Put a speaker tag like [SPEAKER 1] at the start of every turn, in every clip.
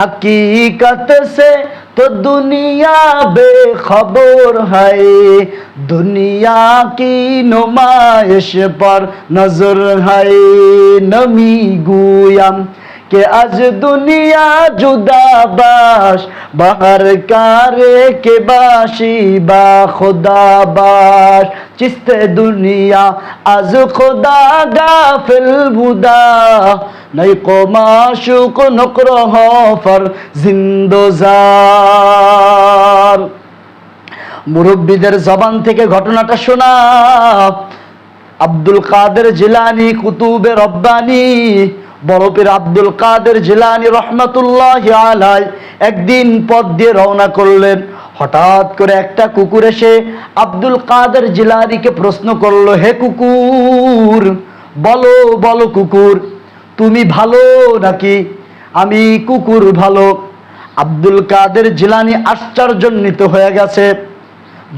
[SPEAKER 1] हकीकत से तो दुनिया बेखबर है दुनिया की नुमाइश पर नजर है नमी गुयम के आज दुनिया जुदाबाश बाहर कारे के बाशी बा खुदाबाश चिस्ते چست دنیا از خدا غافل بودا নাই ফর জিন্দোজার। মুরব্বীদের জবান থেকে ঘটনাটা শোনা। আব্দুল কাদের জিলানি কুতুবে রব্বানি বরফের আব্দুল কাদের জিলানি রহমতুল্লাহ আলাই একদিন পথ দিয়ে রওনা করলেন। হঠাৎ করে একটা কুকুর এসে আব্দুল কাদের জিলানিকে প্রশ্ন করল, হে কুকুর, বলো বলো কুকুর, তুমি ভালো নাকি? আমি কুকুর ভালো। আব্দুল কাদের জিলানি আশ্চর্যান্বিত হয়ে গেছে।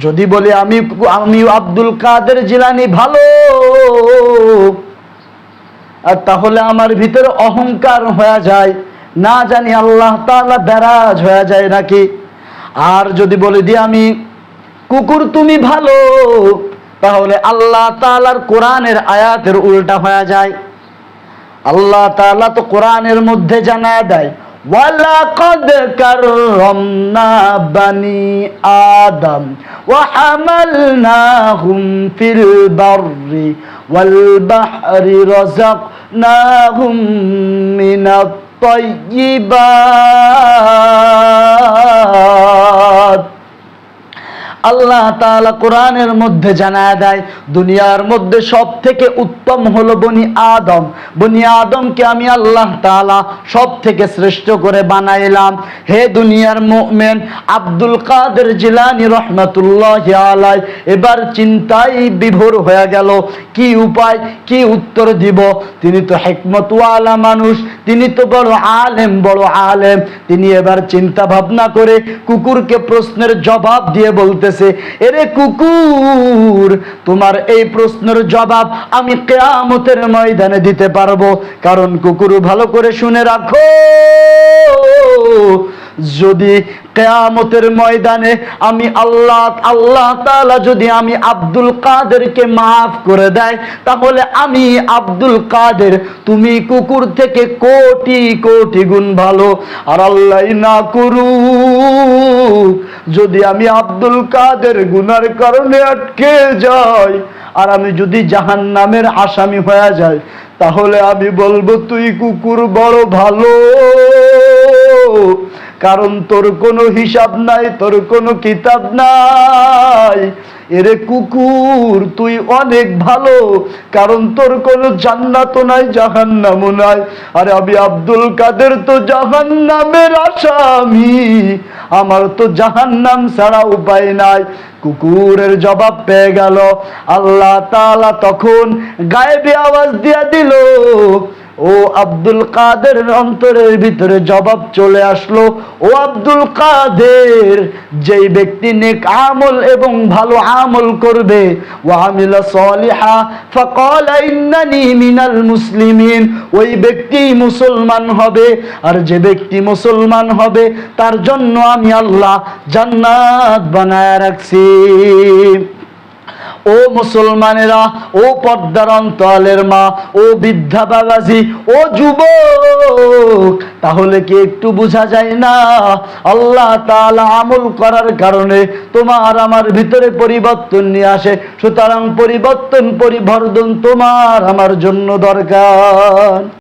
[SPEAKER 1] যদি বলি আমি আমি আব্দুল কাদের জিলানি ভালো, আর তাহলে আমার ভিতরে অহংকার হয়ে যায়। না জানি আল্লাহ তাআলা বেরাজ হয়ে যায় নাকি? আর যদি বলে দি আমি কুকুর তুমি ভালো, তাহলে আল্লাহ তাআলার কোরআনের আয়াতের উল্টা হয়ে যায়। আল্লাহ তালা তো কোরআনের মধ্যে জানা দেয়, ওয়ালাকাদ কাররামনা বানি আদম ওয়া হামালনাহুম ফিল বাররি ওয়াল বাহরি রাযাকনাহুম আল্লাহ তাআলা কোরআনের মধ্যে জানায় দেয়, দুনিয়ার মধ্যে সব থেকে উত্তম হলো বনি আদম। বনি আদমকে আমি আল্লাহ তাআলা সব থেকে শ্রেষ্ঠ করে বানাইলাম। হে দুনিয়ার মুমিন, আব্দুল কাদের জিলানি রহমাতুল্লাহ আলাই এবার চিন্তায় বিভোর হয়ে গেল। কি উপায়, কি উত্তর দিব? তিনি তো হেকমতওয়ালা মানুষ, তিনি তো বড় আলেম বড় আলেম। তিনি এবার চিন্তা ভাবনা করে কুকুরকে প্রশ্নের জবাব দিয়ে বলতেছে, এরে কুকুর, তোমার এই প্রশ্নের জবাব আমি কেয়ামতের ময়দানে দিতে পারব। কারণ কুকুর ভালো করে শুনে রাখো, যদি কেয়ামতের ময়দানে আমি আল্লাহ আল্লাহ তাআলা যদি আমি আব্দুল কাদেরকে মাফ করে দেয়, তাহলে আমি আব্দুল কাদের, তুমি কুকুর থেকে কোটি কোটি গুণ ভালো। আর আল্লাহ না করুক যদি আমি আব্দুল কাদের গুনার কারণে আটকে যাই, আর আমি যদি জাহান নামের আসামি হয়ে যাই, তাহলে আমি বলব, তুই কুকুর বড় ভালো। কারণ তোর কোনো হিসাব নাই, তোর কোনো কিতাব নাই। এরে কুকুর, তুই অনেক ভালো, কারণ তোর কোনো জান্নাতও নাই, জাহান্নামও নাই। আরে আমি আব্দুল কাদের তো জাহান্নামের আসামি, আমার তো জাহান্নাম ছাড়া উপায় নাই। কুকুরের জবাব পেয়ে গেল, আল্লাহ তাআলা তখন গায়েবী আওয়াজ দিয়া দিল ও আব্দুল কাদের অন্তরের ভিতরে জবাব চলে আসলো, ও আব্দুল কাদের, যেই ব্যক্তি নেক আমল এবং ভালো আমল করবে ও সলিহা, ফাকালা ইন্নানি মিনাল মুসলিমিন, ওই ব্যক্তি মুসলমান হবে, আর যে ব্যক্তি মুসলমান হবে, তার জন্য আমি আল্লাহ জান্নাত বানায় রাখছি। ও মুসলমানেরা, ও পর্দার অন্তলের মা, ও বৃদ্ধা বাবাজি ও যুবক, তাহলে কি একটু বোঝা যায় না? আল্লাহ তাআলা আমল করার কারণে তোমার আমার ভিতরে পরিবর্তন নিয়ে আসে, সুতরাং পরিবর্তন পরিবর্তন তোমার আমার জন্য দরকার।